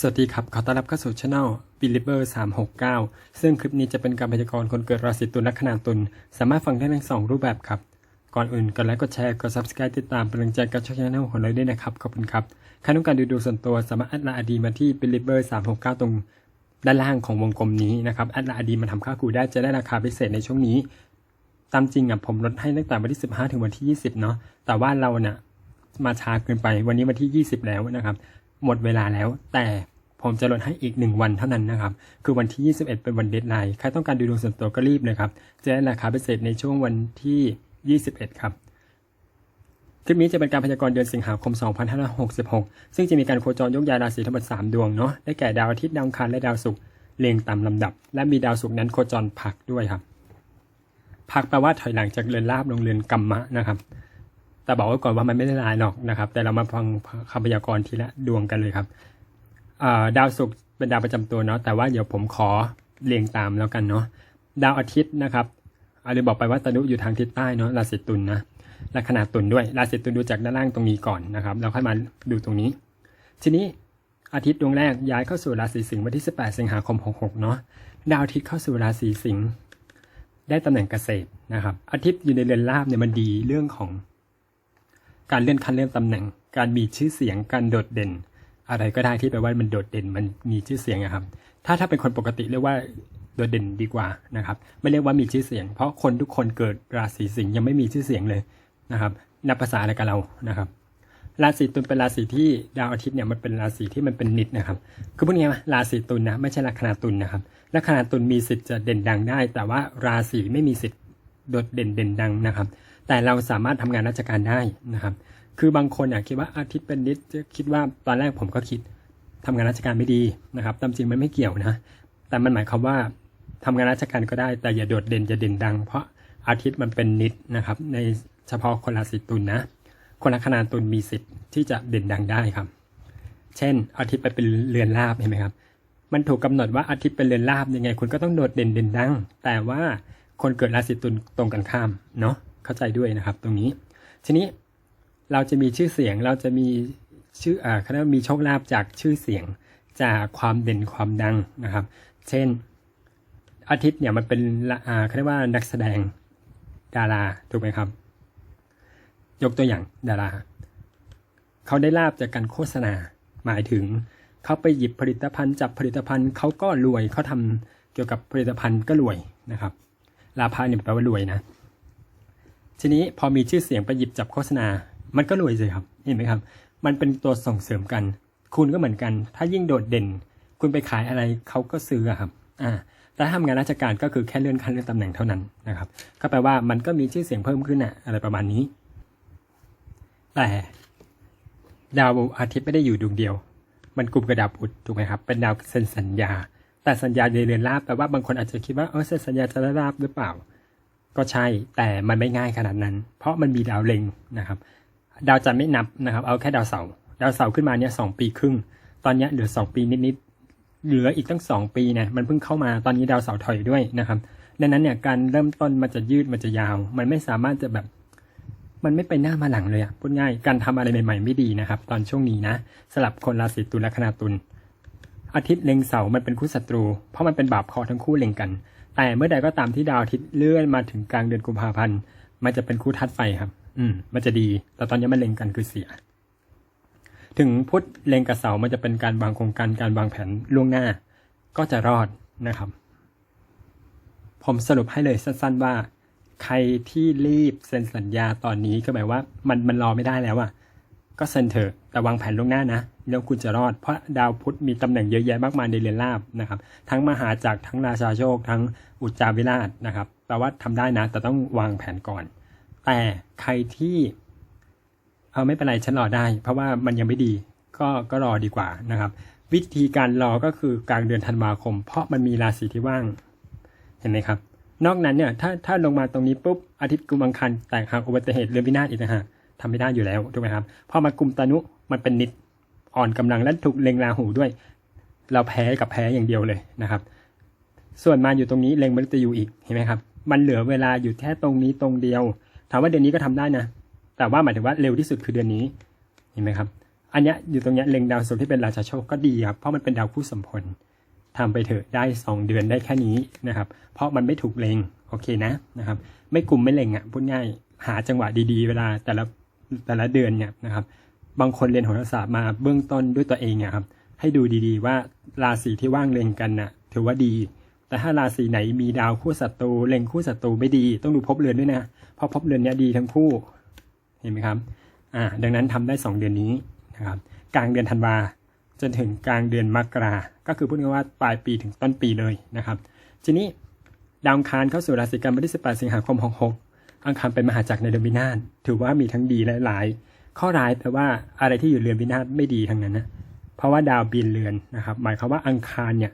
สวัสดีครับ ขอต้อนรับเข้าสู่ช anel Belieber 369 ซึ่งคลิปนี้จะเป็นการพยากรณ์คนเกิดราศีตุลและขนาดตุล สามารถฟังได้ทั้งสองรูปแบบครับ ก่อนอื่นกดไลค์ กดแชร์ กด subscribe ติดตามเป็นกำลังใจกับช่องช anel ของเราด้วยนะครับ ขอบคุณครับ ใครต้องการดูดูส่วนตัวสามารถแอดไลน์อดีมาที่ Belieber 369 ตรงด้านล่างของวงกลมนี้นะครับ แอดไลน์อดีมาทำค่าคูได้จะได้ราคาพิเศษในช่วงนี้ ตามจริงอะผมลดให้ตั้งแต่วันที่ 15 ถึงวันที่ 20 เนาะ แต่ว่าเราเนี่ยมาช้าเกินไป วันนี้วันที่ 20 แล้วนะครับ หมดเวลาแล้ว แต่ผมจะลดให้อีก 1 วันเท่านั้นนะครับ คือวันที่ 21 เป็นวันเดทไลน์ ใครต้องการดูดวงส่วนตัวก็รีบเลยครับ จะได้ราคาพิเศษในช่วงวันที่ 21 ครับ คลิปนี้จะเป็นการพยากรณ์เดือนสิงหาคม 2566 ซึ่งจะมีการโคจรยกย้ายราศีทั้งหมด 3 ดวงเนาะ ได้แก่ดาวอาทิตย์ ดาวอังคารและดาวศุกร์ เรียงตามลำดับ และมีดาวศุกร์นั้นโคจรผักด้วยครับผักแปลว่าถอยหลังจากเรือนราบลงเรือนกัมมะนะครับ แต่บอกไว้ก่อนว่ามันไม่ได้ลายหรอกนะครับ แต่เรามาฟังคำพยากรณ์ทีละดวงกันเลยครับดาวศุกร์เป็นดาวประจำตัวเนาะแต่ว่าเดี๋ยวผมขอเรียงตามแล้วกันเนาะดาวอาทิตย์นะครับอาจจะบอกไปว่าตนุอยู่ทางทิศใต้เนาะราศีตุลนะและขนาดตุลด้วยราศีตุลดูจากด้านล่างตรงนี้ก่อนนะครับแล้วค่อยมาดูตรงนี้ ทีนี้อาทิตย์ดวงแรกย้ายเข้าสู่ราศีสิงห์วันที่ 18 สิงหาคม 66 เนาะดาวอาทิตย์เข้าสู่ราศีสิงห์ได้ตำแหน่งเกษตรนะครับ อาทิตย์อยู่ในเรือนราบเนี่ยมันดีเรื่องของ การเลื่อนขั้นเลื่อนตำแหน่ง การมีชื่อเสียงการโดดเด่น อะไรก็ได้ที่แปลว่ามันโดดเด่นมันมีชื่อเสียงอะครับ ถ้าถ้าเป็นคนปกติเรียกว่าโดดเด่นดีกว่านะครับ ไม่เรียกว่ามีชื่อเสียง เพราะคนทุกคนเกิดราศีสิงห์ยังไม่มีชื่อเสียงเลยนะครับนับภาษาอะไรกับเรานะครับ ราศีตุลเป็นราศีที่ดาวอาทิตย์เนี่ยมันเป็นราศีที่มันเป็นนิดนะครับ คือพูดง่ายๆว่าราศีตุลนะไม่ใช่ลัคนาตุลนะครับลัคนาตุลมีสิทธิ์จะเด่นดังได้ แต่ว่าราศีไม่มีสิทธิ์โดดเด่นเด่นดังนะครับ แต่เราสามารถทำงานราชการได้นะครับ คือบางคนอยากคิดว่าอาทิตย์เป็นนิดจะคิดว่าตอนแรกผมก็คิดทำงานราชการไม่ดีนะครับตามจริงมันไม่เกี่ยวนะ แต่มันหมายความว่าทำงานราชการก็ได้ แต่อย่าโดดเด่นอย่าเด่นดัง เพราะอาทิตย์มันเป็นนิดนะครับ ในเฉพาะคนราศีตุลนะคนลัคนาตุลมีสิทธิ์ที่จะเด่นดังได้ครับ เช่น อาทิตย์ไปเป็นเรือนราบเห็นไหมครับ มันถูกกำหนดว่าอาทิตย์เป็นเรือนราบยังไงคุณก็ต้องโดดเด่นเด่นดัง แต่ว่าคนเกิดราศีตุลตรงกันข้ามเนาะ เข้าใจด้วยนะครับ ตรงนี้ ทีนี้เราจะมีชื่อเสียงเราจะมีชื่ออ่าเขาเรียกว่ามีโชคลาภจากชื่อเสียงจากความเด่นความดังนะครับ เช่นอาทิตย์เนี่ยมันเป็นอ่าเขาเรียกว่านักแสดงดาราถูกไหมครับ ยกตัวอย่างดาราเขาได้ลาบจากการโฆษณาหมายถึงเขาไปหยิบผลิตภัณฑ์จับผลิตภัณฑ์เขาก็รวยเขาทำเกี่ยวกับผลิตภัณฑ์ก็รวยนะครับลาภะเนี่ยแปลว่ารวยนะ ทีนี้พอมีชื่อเสียงไปหยิบจับโฆษณา มันก็รวยสิครับ เห็นไหมครับ มันเป็นตัวส่งเสริมกัน คุณก็เหมือนกัน ถ้ายิ่งโดดเด่น คุณไปขายอะไรเขาก็ซื้อครับ อ่าแต่ถ้าทำงานราชการก็คือแค่เลื่อนขั้นเลื่อนตำแหน่งเท่านั้นนะครับ ก็แปลว่ามันก็มีชื่อเสียงเพิ่มขึ้นอะอะไรประมาณนี้ แต่ดาวอาทิตย์ไม่ได้อยู่ดวงเดียว มันกลุ่มกับดาวพุธถูกไหมครับ เป็นดาวเซ็นสัญญา แต่สัญญาในเรือนราบแปลว่าบางคนอาจจะคิดว่าเออเซ็นสัญญาจะได้ราบหรือเปล่า ก็ใช่แต่มันไม่ง่ายขนาดนั้น เพราะมันมีดาวเล็งนะครับ ดาวจันทร์ไม่นับนะครับ เอาแค่ดาวเสาร์ดาวเสาร์ขึ้นมาเนี่ยสองปีครึ่ง ตอนนี้เหลือสองปีนิดๆเหลืออีกตั้งสองปีเนี่ยมันเพิ่งเข้ามาตอนนี้ดาวเสาร์ถอยด้วยนะครับ ดังนั้นเนี่ยการเริ่มต้นมันจะยืดมันจะยาว มันไม่สามารถจะแบบ มันไม่ไปหน้ามาหลังเลยอะพูดง่ายการทำอะไรใหม่ๆไม่ดีนะครับ ตอนช่วงนี้นะสลับคนราศีตุลและคณาตุลอาทิตย์เล็งเสาร์มันเป็นคู่ศัตรู เพราะมันเป็นบาปคราะห์ทั้งคู่เล็งกัน แต่เมื่อใดก็ตามที่ดาวอาทิตย์เลื่อนมาถึงกลางเดือนกุมภาพันธ์มันจะเป็นคู่ทัดไฟครับ อืม มันจะดี แต่ตอนนี้มันเล็งกันคือเสีย ถึงพุธเล็งกับเสามันจะเป็นการวางโครงการการวางแผนล่วงหน้า ก็จะรอดนะครับ ผมสรุปให้เลยสั้น ๆว่า ใครที่รีบเซ็นสัญญาตอนนี้ก็หมายว่า มันมันรอไม่ได้แล้วอะ ก็เซ็นเถอะแต่วางแผนล่วงหน้านะแล้วคุณจะรอด เพราะดาวพุธมีตำแหน่งเยอะแยะมากมายในเรือนราบนะครับ ทั้งมหาจักรทั้งราชาโชค ทั้งอุจจาวิราชนะครับแปลว่าทำได้นะ แต่ต้องวางแผนก่อน แต่ใครที่เอาไม่เป็นไรฉันรอได้ เพราะว่ามันยังไม่ดี ก็ก็รอดีกว่านะครับ วิธีการรอก็คือกลางเดือนธันวาคม เพราะมันมีราศีที่ว่าง เห็นไหมครับ นอกนั้นเนี่ยถ้าถ้าลงมาตรงนี้ปุ๊บอาทิตย์กุมภาพันธ์แตกหักอุบัติเหตุเรือพินาศอีกนะฮะ ทำไม่ได้อยู่แล้วถูกไหมครับพอมากุมตานุมันเป็นนิดอ่อนกำลังและถูกเล็งราหูด้วย เราแพ้กับแพ้อย่างเดียวเลยนะครับ ส่วนมาอยู่ตรงนี้เล็งมฤตยูอีกเห็นไหมครับ มันเหลือเวลาอยู่แค่ตรงนี้ตรงเดียว ถามว่าเดือนนี้ก็ทำได้นะ แต่ว่าหมายถึงว่าเร็วที่สุดคือเดือนนี้เห็นไหมครับ อันนี้อยู่ตรงนี้เล็งดาวศุกร์ที่เป็นราชาโชคก็ดีครับ เพราะมันเป็นดาวคู่สมพลทำไปเถอะได้ 2 เดือนได้แค่นี้นะครับ เพราะมันไม่ถูกเล็งโอเคนะนะครับ ไม่กลุ่มไม่เล็งอะพูดง่าย หาจังหวะดีๆ เวลาแต่ละ แต่ละเดือนเนี่ยนะครับ บางคนเรียนโหราศาสตร์มาเบื้องต้นด้วยตัวเองเนี่ยครับ ให้ดูดีๆ ว่าราศีที่ว่างเล็งกันน่ะ ถือว่าดี แต่ถ้าราศีไหนมีดาวคู่ศัตรูเล็งคู่ศัตรูไม่ดี ต้องดูภพเรือนด้วยนะ เพราะภพเรือนเนี้ยดีทั้งคู่ เห็นไหมครับ อ่า ดังนั้นทำได้ 2 เดือนนี้นะครับ กลางเดือนธันวาจนถึงกลางเดือนมกรา ก็คือพูดง่ายๆว่าปลายปีถึงต้นปีเลยนะครับ ทีนี้ดาวคารเข้าสู่ราศีกันวันที่18 สิงหาคม 66 อังคารเป็นมหาจักรในเดือนวินาศถือว่ามีทั้งดีและร้าย ข้อร้ายแปลว่าอะไรที่อยู่เรือนวินาศไม่ดีทั้งนั้นนะเพราะว่าดาวบินเรือนนะครับ หมายความว่าอังคารเนี่ย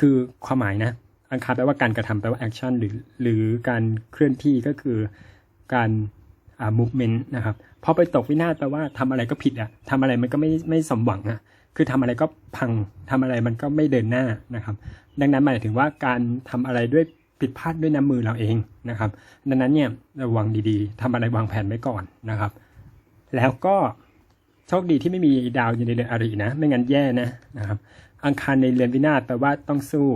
คือความหมายนะ อังคารแปลว่าการกระทำแปลว่าแอคชั่นหรือหรือการเคลื่อนที่ก็คือการอ่า movement นะครับพอไปตกวินาศแปลว่าทำอะไรก็ผิดอะทำอะไรมันก็ไม่ไม่สมหวังอะคือทำอะไรก็พังทำอะไรมันก็ไม่เดินหน้านะครับ ดังนั้นหมายถึงว่าการทำอะไรด้วย ผิดพลาดด้วยน้ำมือเราเองนะครับ ดังนั้นเนี่ยระวังดีๆทำอะไรวางแผนไว้ก่อนนะครับ แล้วก็โชคดีที่ไม่มีดาวอยู่ในเรือนอรินะ ไม่งั้นแย่นะนะครับ อังคารในเรือนวินาศแปลว่าต้องสู้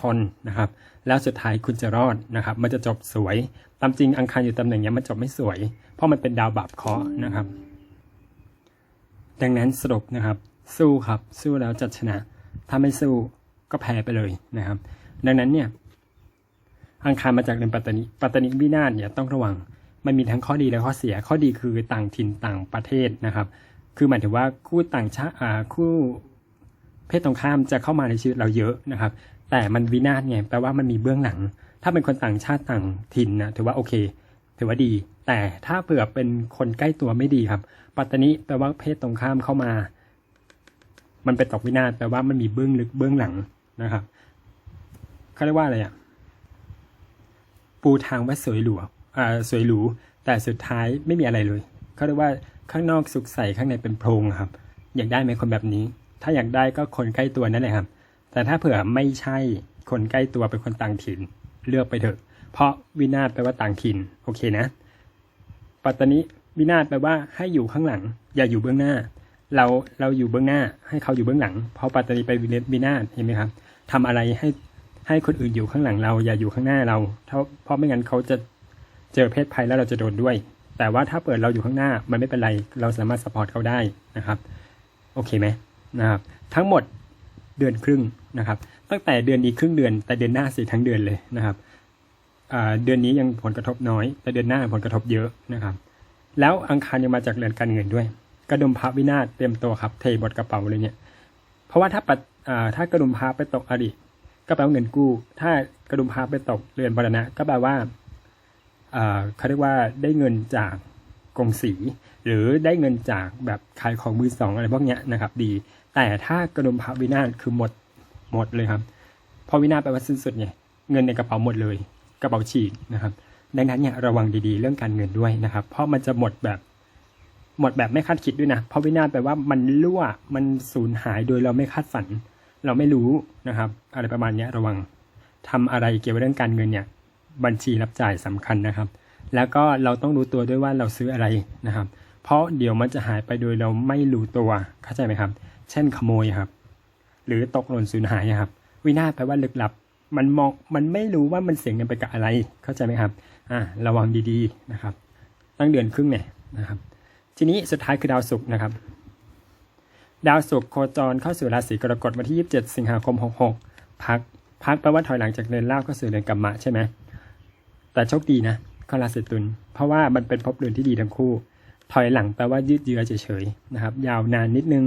ทนนะครับ แล้วสุดท้ายคุณจะรอดนะครับ มันจะจบสวย ตามจริงอังคารอยู่ตำแหน่งเนี้ยมันจบไม่สวย เพราะมันเป็นดาวบาปเคราะห์นะครับ ดังนั้นสรุปนะครับ สู้ครับ สู้แล้วจะชนะ ถ้าไม่สู้ก็แพ้ไปเลยนะครับ ดังนั้นเนี่ย อังคารมาจากเรือนปัตตานีปัตตานีวินาศเนี่ยต้องระวัง มันมีทั้งข้อดีและข้อเสีย ข้อดีคือต่างถิ่นต่างประเทศนะครับ คือหมายถึงว่าคู่ต่างชาติอ่าคู่เพศตรงข้ามจะเข้ามาในชีวิตเราเยอะนะครับ แต่มันวินาศไงแปลว่ามันมีเบื้องหลัง ถ้าเป็นคนต่างชาติต่างถิ่นนะถือว่าโอเค ถือว่าดี แต่ถ้าเผื่อเป็นคนใกล้ตัวไม่ดีครับ ปัตตานีแปลว่าเพศตรงข้ามเข้ามา มันเป็นตกวินาศแปลว่ามันมีเบื้องลึกเบื้องหลังนะครับเขาเรียกว่าอะไรอะ ปูทางว่าสวยหรูอ่าสวยหรูแต่สุดท้ายไม่มีอะไรเลยเขาเรียกว่าข้างนอกสุขใสข้างในเป็นโพรงครับ อยากได้ไหมคนแบบนี้ ถ้าอยากได้ก็คนใกล้ตัวนั่นแหละครับ แต่ถ้าเผื่อไม่ใช่คนใกล้ตัวเป็นคนต่างถิ่น เลือกไปเถอะ เพราะวินาศแปลว่าต่างถิ่นโอเคนะ ปัตตานีวินาศแปลว่าให้อยู่ข้างหลัง อย่าอยู่เบื้องหน้า เราเราอยู่เบื้องหน้า ให้เขาอยู่เบื้องหลัง เพราะปัตตานีไปวินาศเห็นไหมครับทำอะไรให้ ให้คนอื่นอยู่ข้างหลังเราอย่าอยู่ข้างหน้าเราเพราะไม่งั้นเขาจะเจอเพศภัยแล้วเราจะโดนด้วย แต่ว่าถ้าเปิดเราอยู่ข้างหน้ามันไม่เป็นไร เราสามารถสปอร์ตเขาได้นะครับ โอเคไหมนะครับ ทั้งหมดเดือนครึ่งนะครับ ตั้งแต่เดือนนี้ครึ่งเดือน แต่เดือนหน้าสี่ทั้งเดือนเลยนะครับเดือนนี้ยังผลกระทบน้อย แต่เดือนหน้าผลกระทบเยอะนะครับ แล้วอังคารยังมาจากเรือนการเงินด้วย กระดุมพระวินาศเตรียมตัวครับ เทบทกระเป๋าเลยเนี่ย เพราะว่าถ้าปัดถ้ากระดุมพระไปตกอดีต ก็แปลว่าเงินกู้ ถ้ากระดุมพระไปตกเรือนบรณะ ก็แปลว่าเขาเรียกว่าได้เงินจากกงสี หรือได้เงินจากแบบขายของมือสองอะไรพวกเนี้ยนะครับ ดี แต่ถ้ากระดุมพระวินาศคือหมดหมดเลยครับพราะวินาศแปลว่าสิ้นสุดไงเงินในกระเป๋าหมดเลย กระเป๋าฉีกนะครับดังนั้นเนี่ยระวังดีๆเรื่องการเงินด้วยนะครับ เพราะมันจะหมดแบบหมดแบบไม่คาดคิดด้วยนะเพราะวินาศแปลว่ามันรั่วมันสูญหายโดยเราไม่คาดฝัน เราไม่รู้นะครับ อะไรประมาณนี้ระวังทำอะไรเกี่ยวกับเรื่องการเงินเนี่ย บัญชีรับจ่ายสำคัญนะครับ แล้วก็เราต้องรู้ตัวด้วยว่าเราซื้ออะไรนะครับ เพราะเดี๋ยวมันจะหายไปโดยเราไม่รู้ตัวเข้าใจไหมครับ เช่นขโมยครับ หรือตกหล่นสูญหายครับ วินาศแปลว่าลึกลับ มันมองมันไม่รู้ว่ามันเสียเงินไปกับอะไร เข้าใจไหมครับอ่าระวังดีๆนะครับ ตั้งเดือนครึ่งเนี่ยนะครับ ทีนี้สุดท้ายคือดาวศุกร์นะครับ ดาวศุกร์โคจรเข้าสู่ราศีกรกฎวันที่ 27 สิงหาคม 66 พัก พักแปลว่าถอยหลังจากเดินล่าเข้าสู่เดือนกัมมะใช่ไหม แต่โชคดีนะเข้าราศีตุล เพราะว่ามันเป็นภพเรือนที่ดีทั้งคู่ ถอยหลังแปลว่ายืดเยื้อเฉยๆนะครับ ยาวนานนิดนึง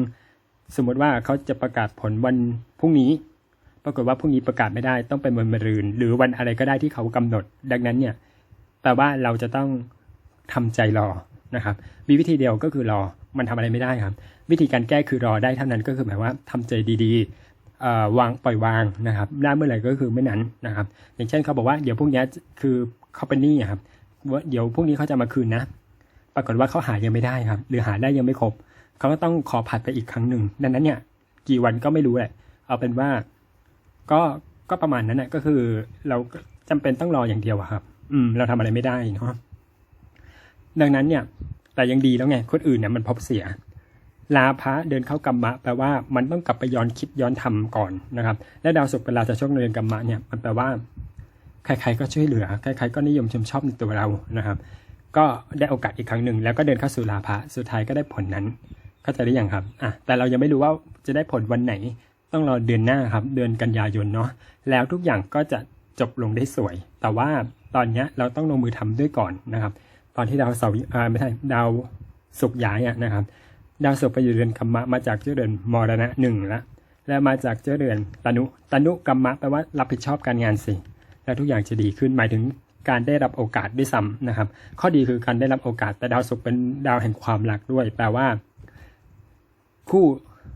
สมมติว่าเขาจะประกาศผลวันพรุ่งนี้ ปรากฏว่าพรุ่งนี้ประกาศไม่ได้ต้องเป็นวันมะรืน หรือวันอะไรก็ได้ที่เขากำหนด ดังนั้นเนี่ย แปลว่าเราจะต้องทำใจรอนะครับ มีวิธีเดียวก็คือรอ มันทำอะไรไม่ได้ครับ วิธีการแก้คือรอได้เท่านั้นก็คือหมายว่าทำใจดีๆวางปล่อยวางนะครับได้เมื่อไหร่ก็คือเมื่อนั้นนะครับ อย่างเช่นเขาบอกว่าเดี๋ยวพรุ่งนี้คือเขาเป็นหนี้อะครับว่าเดี๋ยวพรุ่งนี้เขาจะมาคืนนะ ปรากฏว่าเขาหายังไม่ได้ครับ หรือหาได้ยังไม่ครบเขาก็ต้องขอผัดไปอีกครั้งหนึ่งดังนั้นเนี่ยกี่วันก็ไม่รู้แหละ เอาเป็นว่าก็ก็ประมาณนั้นแหละก็คือเราก็จำเป็นต้องรออย่างเดียวครับ อืม เราทำอะไรไม่ได้เนาะดังนั้นเนี่ย แต่ยังดีแล้วไง คนอื่นเนี่ยมันพบเสีย ลาพะเดินเข้ากรรมะแปลว่ามันต้องกลับไปย้อนคิดย้อนทำก่อนนะครับ และดาวศุกร์เป็นราชาโชคในเรือนกรรมะเนี่ยมันแปลว่าใครๆก็ช่วยเหลือใครๆก็นิยมชมชอบในตัวเรานะครับ ก็ได้โอกาสอีกครั้งหนึ่งแล้วก็เดินเข้าสู่ลาภะสุดท้ายก็ได้ผลนั้นเข้าใจได้ยังครับอะแต่เรายังไม่รู้ว่าจะได้ผลวันไหน ต้องรอเดือนหน้าครับ เดือนกันยายนเนาะแล้วทุกอย่างก็จะจบลงได้สวย แต่ว่าตอนเนี้ยเราต้องลงมือทำด้วยก่อนนะครับ ตอนที่ดาวเสาร์ไม่ใช่ดาวศุกร์ย้ายนะครับ ดาวศุกร์ไปอยู่เรือนกรรมะมาจากเจ้าเรือนมรณะหนึ่งละและมาจากเจ้าเรือนตนุตนุกรรมะแปลว่ารับผิดชอบการงานสิแล้วทุกอย่างจะดีขึ้นหมายถึงการได้รับโอกาสด้วยซ้ำนะครับ ข้อดีคือการได้รับโอกาส แต่ดาวศุกร์เป็นดาวแห่งความรักด้วย แปลว่า คู่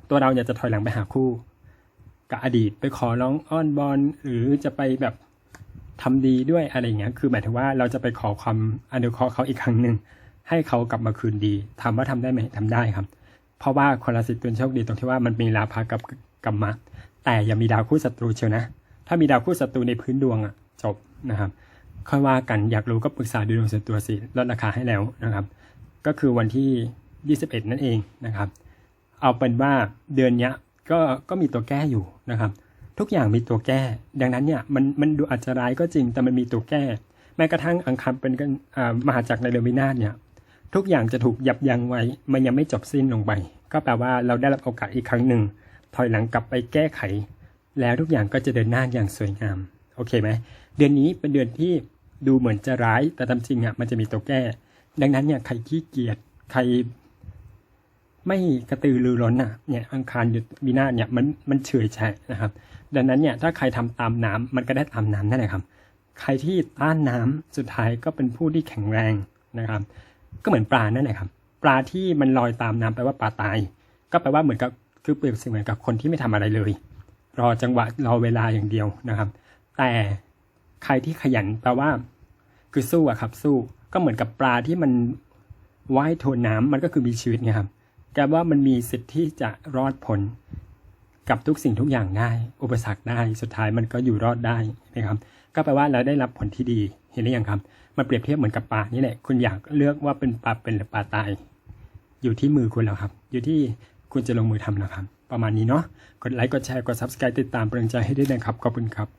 ตัวเราอยากจะถอยหลังไปหาคู่ กับอดีตไปขอร้องอ้อนบอนหรือจะไปแบบ ทำดีด้วยอะไรเงี้ย คือหมายถึงว่าเราจะไปขอความอนุเคราะห์เขาอีกครั้งหนึ่งให้เขากลับมาคืนดีถามว่าทำได้ไหมทำได้ครับ เพราะว่าคนราศีตุลโชคดีตรงที่ว่ามันมีราพากับกรรมะ แต่อย่ามีดาวคู่ศัตรูเชียวนะ ถ้ามีดาวคู่ศัตรูในพื้นดวงอะจบนะครับค่อยว่ากันอยากรู้ก็ปรึกษาดูดวงส่วนตัวสิลดราคาให้แล้วนะครับ ก็คือวันที่ 21 นั่นเองนะครับ เอาเป็นว่าเดือนเนี้ยก็ก็มีตัวแก้อยู่นะครับ ทุกอย่างมีตัวแก้ ดังนั้นเนี่ยมันมันดูอาจจะร้ายก็จริง แต่มันมีตัวแก้ แม้กระทั่งอังคารเป็นกันมหาจักรในเดือนวินาศเนี่ย ทุกอย่างจะถูกยับยั้งไว้ มันยังไม่จบสิ้นลงไป ก็แปลว่าเราได้รับโอกาสอีกครั้งหนึ่ง ถอยหลังกลับไปแก้ไข แล้วทุกอย่างก็จะเดินหน้าอย่างสวยงาม โอเคไหม เดือนนี้เป็นเดือนที่ดูเหมือนจะร้าย แต่ตามจริงอะมันจะมีตัวแก้ ดังนั้นเนี่ยใครขี้เกียจ ใคร ไม่กระตือรือร้นอะเนี่ยอังคารหยุดวินาศเนี่ยมันมันเฉยแฉะนะครับ ดังนั้นเนี่ยถ้าใครทำตามน้ำมันก็ได้ตามน้ำนั่นแหละครับ ใครที่ต้านน้ำสุดท้ายก็เป็นผู้ที่แข็งแรงนะครับ ก็เหมือนปลานั่นแหละครับ ปลาที่มันลอยตามน้ำแปลว่าปลาตาย ก็แปลว่าเหมือนกับคือเปรียบเสมือนกับคนที่ไม่ทำอะไรเลย รอจังหวะรอเวลาอย่างเดียวนะครับ แต่ใครที่ขยันแปลว่า คือสู้อะครับ สู้ก็เหมือนกับปลาที่มันว่ายทวนน้ำมันก็คือมีชีวิตไงครับ แกว่ามันมีสิทธิ์ที่จะรอดพ้นกับทุกสิ่งทุกอย่างได้ อุปสรรคได้ สุดท้ายมันก็อยู่รอดได้นะครับ ก็แปลว่าเราได้รับผลที่ดี เห็นหรือยังครับ มันเปรียบเทียบเหมือนกับปลานี่แหละ คุณอยากเลือกว่าเป็นปลาเป็นหรือปลาตาย อยู่ที่มือคุณแล้วครับ อยู่ที่คุณจะลงมือทำแล้วครับ ประมาณนี้เนาะ กดไลค์ กดแชร์ กด subscribe ติดตามเป็นกำลังใจให้ด้วยนะครับ ขอบคุณครับ